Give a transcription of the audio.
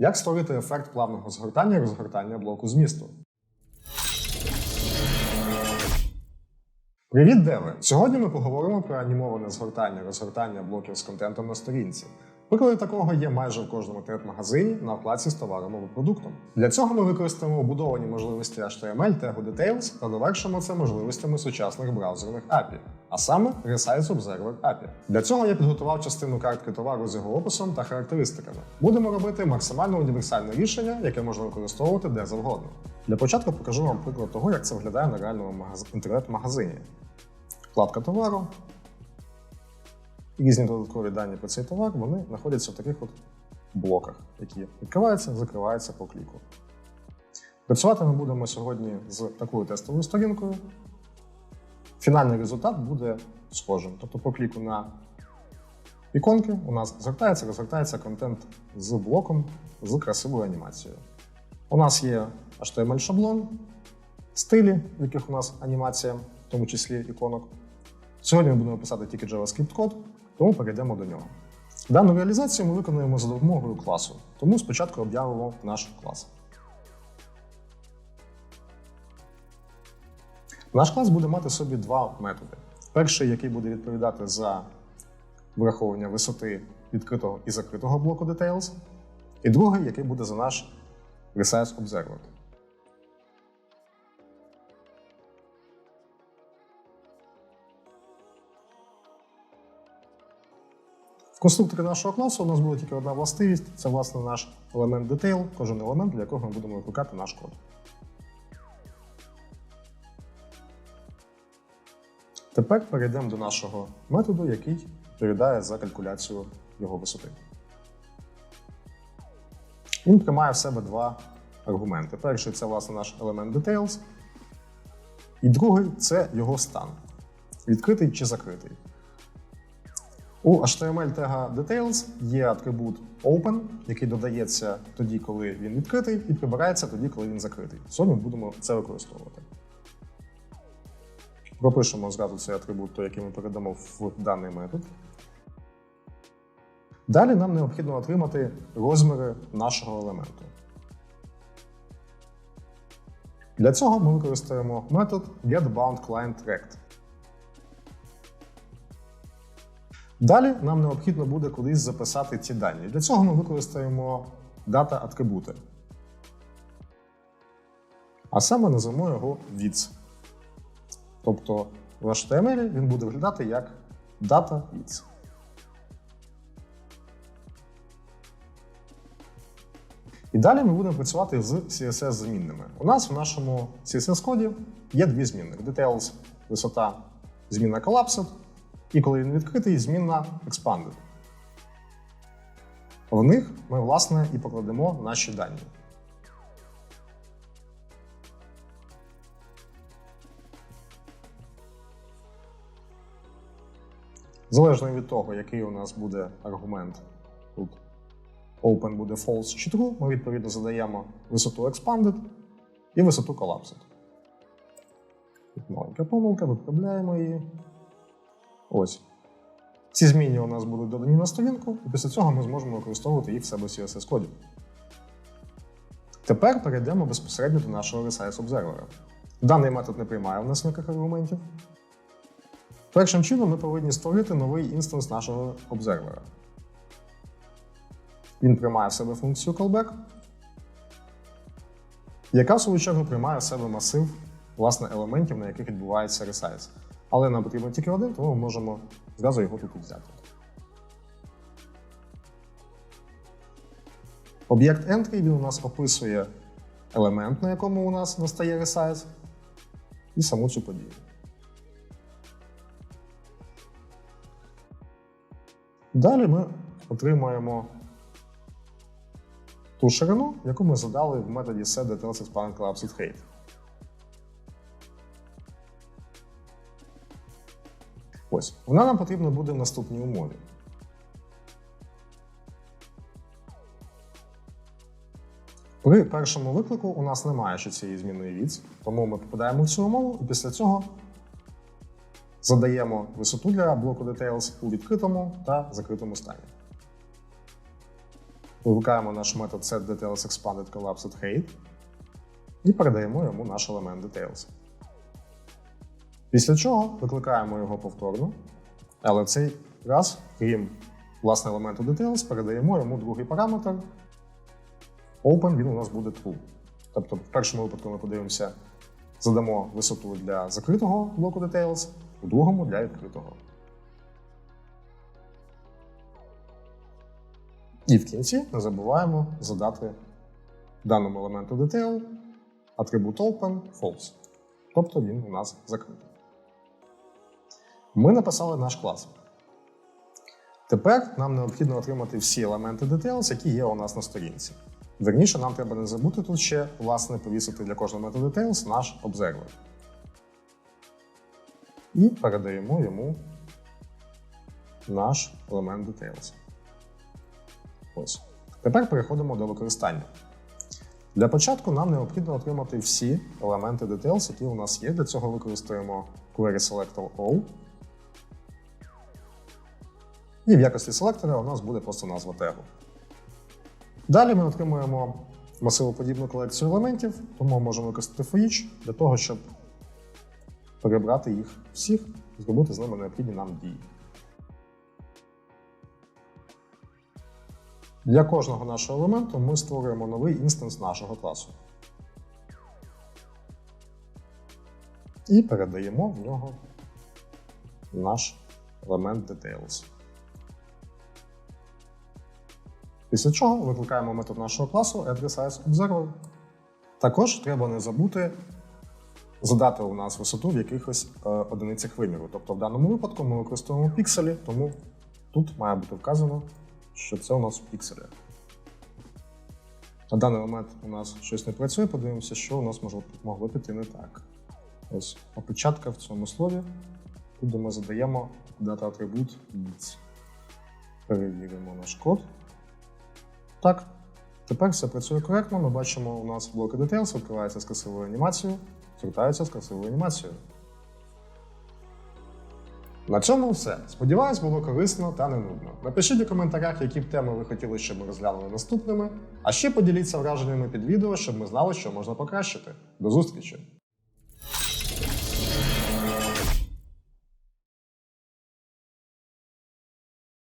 Як створити ефект плавного згортання і розгортання блоку змісту? Привіт, деви! Сьогодні ми поговоримо про анімоване згортання і розгортання блоків з контентом на сторінці. Приклади такого є майже в кожному інтернет-магазині на вкладці з товаром або продуктом. Для цього ми використаємо обудовані можливості HTML, тегу Details та довершимо це можливостями сучасних браузерних API, а саме Resize Observer API. Для цього я підготував частину картки товару з його описом та характеристиками. Будемо робити максимально універсальне рішення, яке можна використовувати де завгодно. Для початку покажу вам приклад того, як це виглядає на реальному інтернет-магазині. Вкладка товару. Різні додаткові дані про цей товар вони знаходяться в таких от блоках, які відкриваються, закриваються по кліку. Працювати ми будемо сьогодні з такою тестовою сторінкою. Фінальний результат буде схожим. Тобто по кліку на іконки у нас згортається, розгортається контент з блоком з красивою анімацією. У нас є HTML-шаблон, стилі, в яких у нас анімація, в тому числі іконок. Сьогодні ми будемо писати тільки JavaScript-код, тому перейдемо до нього. Дану реалізацію ми виконуємо за допомогою класу, тому спочатку об'явимо наш клас. Наш клас буде мати собі два методи. Перший, який буде відповідати за враховування висоти відкритого і закритого блоку Details, і другий, який буде за наш Resize Observer. В конструкторі нашого класу у нас буде тільки одна властивість це власне наш елемент detail, кожен елемент, для якого ми будемо викликати наш код. Тепер перейдемо до нашого методу, який відповідає за калькуляцію його висоти. Він приймає в себе два аргументи. Перший це власне наш елемент details, і другий це його стан. Відкритий чи закритий. У HTML тега Details є атрибут Open, який додається тоді, коли він відкритий, і прибирається тоді, коли він закритий. Сьогодні будемо це використовувати. Пропишемо зразу цей атрибут, той, який ми передамо в даний метод. Далі нам необхідно отримати розміри нашого елементу. Для цього ми використаємо метод getBoundClientRect. Далі нам необхідно буде кудись записати ці дані. Для цього ми використаємо дата атрибути. А саме назвемо його width. Тобто в HTML він буде виглядати як data width. І далі ми будемо працювати з CSS змінними. У нас в нашому CSS-коді є дві зміни: Details висота, змінна Collapsed, і коли він відкритий, змінна Expanded. В них ми, власне, і покладемо наші дані. Залежно від того, який у нас буде аргумент тут open буде false чи true, ми відповідно задаємо висоту expanded і висоту collapsed. Тут маленька помилка, виправляємо її. Ось. Ці зміни у нас будуть додані на сторінку, і після цього ми зможемо використовувати їх в себе CSS-коді. Тепер перейдемо безпосередньо до нашого Resize Observer. Даний метод не приймає в нас ніяких аргументів. Першим чином ми повинні створити новий інстанс нашого обзервера. Він приймає в себе функцію callback, яка в свою чергу приймає в себе масив власне, елементів, на яких відбувається resize. Але нам потрібен тільки один, тому ми можемо зразу його тут взяти. Об'єкт entry він у нас описує елемент, на якому у нас настає resize, і саму цю подію. Далі ми отримаємо ту ширину, яку ми задали в методі setDetailsExpandCollapsedHeight. Ось, вона нам потрібна буде в наступній умові. При першому виклику у нас немає ще цієї змінної віць, тому ми попадаємо в цю умову і після цього задаємо висоту для блоку Details у відкритому та закритому стані. викликаємо наш метод setDetailsExpandedCollapsedHeight і передаємо йому наш елемент details. Після чого викликаємо його повторно, але цей раз, крім власне елементу details, передаємо йому другий параметр. Open він у нас буде true. Тобто, в першому випадку ми подивимося, задамо висоту для закритого блоку details, у другому для відкритого. І в кінці не забуваємо задати даному елементу detail атрибут open false. Тобто він у нас закритий. Ми написали наш клас. Тепер нам необхідно отримати всі елементи details, які є у нас на сторінці. Верніше, нам треба не забути тут ще власне повісити для кожного методу details наш observer. І передаємо йому наш елемент details. Ось. Тепер переходимо до використання. Для початку нам необхідно отримати всі елементи details, які у нас є. Для цього використаємо query selector all. І в якості селектора у нас буде просто назва тегу. Далі ми отримуємо масивоподібну колекцію елементів, тому можемо використати each для того, щоб перебрати їх всіх, зробити з ними необхідні нам дії. Для кожного нашого елементу ми створюємо новий інстанс нашого класу. І передаємо в нього наш елемент details. Після чого викликаємо метод нашого класу addressIceObserver. Також треба не забути задати у нас висоту в якихось е, одиницях виміру. Тобто в даному випадку ми використовуємо пікселі, тому тут має бути вказано, що це у нас пікселі. На даний момент у нас щось не працює, подивимося, що у нас може, могло піти не так. Ось опечатка в цьому слові. Тут ми задаємо дата атрибут bits. Перевіримо наш код. Так, тепер все працює коректно. Ми бачимо, у нас блоки Details відкриваються з красивою анімацією, звертаються з красивою анімацією. На цьому все. Сподіваюсь, було корисно та не нудно. Напишіть у коментарях, які б теми ви хотіли, щоб ми розглянули наступними. А ще поділіться враженнями під відео, щоб ми знали, що можна покращити. До зустрічі!